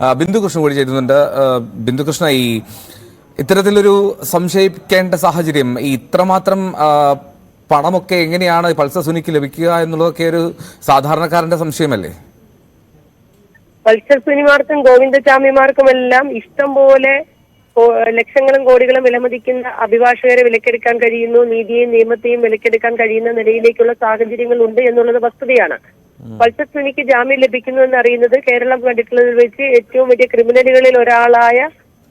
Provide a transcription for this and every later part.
ബിന്ദു കൃഷ്ണ കൂടി ചേരുന്നുണ്ട്. ബിന്ദു കൃഷ്ണ ഈ ഇത്തരത്തിലൊരു സംശയിക്കേണ്ട സാഹചര്യം ഈ ഇത്രമാത്രം പണമൊക്കെ എങ്ങനെയാണ് പൾസർ സുനിക്ക് ലഭിക്കുക എന്നുള്ളതൊക്കെ ഒരു സാധാരണക്കാരന്റെ സംശയമല്ലേ? പൾസർ സുനിമാർക്കും ഗോവിന്ദചാമിമാർക്കുമെല്ലാം ഇഷ്ടം പോലെ ലക്ഷങ്ങളും കോടികളും വിലമതിക്കുന്ന അഭിഭാഷകരെ വിലക്കെടുക്കാൻ കഴിയുന്നു നീതിയെയും നിയമത്തെയും വിലക്കെടുക്കാൻ കഴിയുന്ന നിലയിലേക്കുള്ള സാഹചര്യങ്ങൾ ഉണ്ട് എന്നുള്ളത് വസ്തുതയാണ്. പൾസർ സുനിക്ക് ജാമ്യം ലഭിക്കുന്നു എന്നറിയുന്നത് കേരളം കണ്ടിട്ടുള്ളതിൽ വെച്ച് ഏറ്റവും വലിയ ക്രിമിനലുകളിൽ ഒരാളായ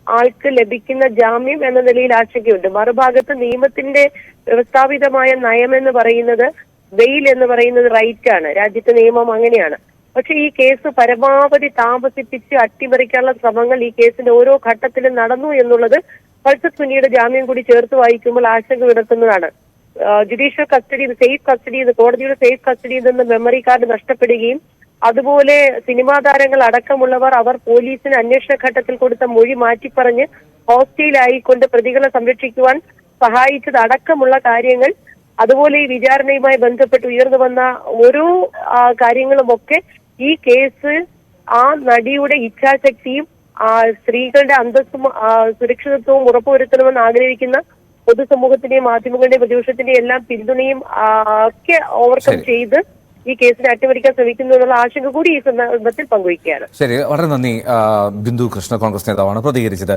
ആൾക്ക് ലഭിക്കുന്ന ജാമ്യം എന്ന നിലയിൽ ആശങ്കയുണ്ട്. മറുഭാഗത്ത് നിയമത്തിന്റെ വ്യവസ്ഥാപിതമായ നയം എന്ന് പറയുന്നത് വെയിൽ എന്ന് പറയുന്നത് റൈറ്റ് ആണ്. രാജ്യത്തെ നിയമം അങ്ങനെയാണ്. പക്ഷെ ഈ കേസ് പരമാവധി താമസിപ്പിച്ച് അട്ടിമറിക്കാനുള്ള ശ്രമങ്ങൾ ഈ കേസിന്റെ ഓരോ ഘട്ടത്തിലും നടന്നു എന്നുള്ളത് പൾസർ സുനിയുടെ ജാമ്യം കൂടി ചേർത്ത് വായിക്കുമ്പോൾ ആശങ്ക വിടർത്തുന്നതാണ് ജുഡീഷ്യൽ കസ്റ്റഡി സേഫ് കസ്റ്റഡി കോടതിയുടെ സേഫ് കസ്റ്റഡിയിൽ നിന്ന് മെമ്മറി കാർഡ് നഷ്ടപ്പെടുകയും അതുപോലെ സിനിമാ താരങ്ങൾ അടക്കമുള്ളവർ അവർ പോലീസിന് അന്വേഷണ ഘട്ടത്തിൽ കൊടുത്ത മൊഴി മാറ്റിപ്പറഞ്ഞ് ഹോസ്റ്റലിലായിക്കൊണ്ട് പ്രതികളെ സംരക്ഷിക്കുവാൻ സഹായിച്ചത് അടക്കമുള്ള കാര്യങ്ങൾ അതുപോലെ ഈ വിചാരണയുമായി ബന്ധപ്പെട്ട് ഉയർന്നു വന്ന ഓരോ കാര്യങ്ങളുമൊക്കെ ഈ കേസ് ആ നടിയുടെ ഇച്ഛാശക്തിയും സ്ത്രീകളുടെ അന്തസ്സും സുരക്ഷിതത്വവും ഉറപ്പുവരുത്തണമെന്ന് ആഗ്രഹിക്കുന്ന പൊതുസമൂഹത്തിന്റെയും മാധ്യമങ്ങളുടെയും പ്രതിപക്ഷത്തിന്റെയും എല്ലാം പിന്തുണയും ഒക്കെ ഓവർകം ചെയ്ത് ഈ കേസിനെ അട്ടിമറിക്കാൻ ശ്രമിക്കുന്നു എന്നുള്ള ആശങ്ക കൂടി ഈ സന്ദർഭത്തിൽ പങ്കുവയ്ക്കുകയാണ്. ശരി വളരെ നന്ദി ബിന്ദു കൃഷ്ണ കോൺഗ്രസ് നേതാവാണ് പ്രതികരിച്ചത്.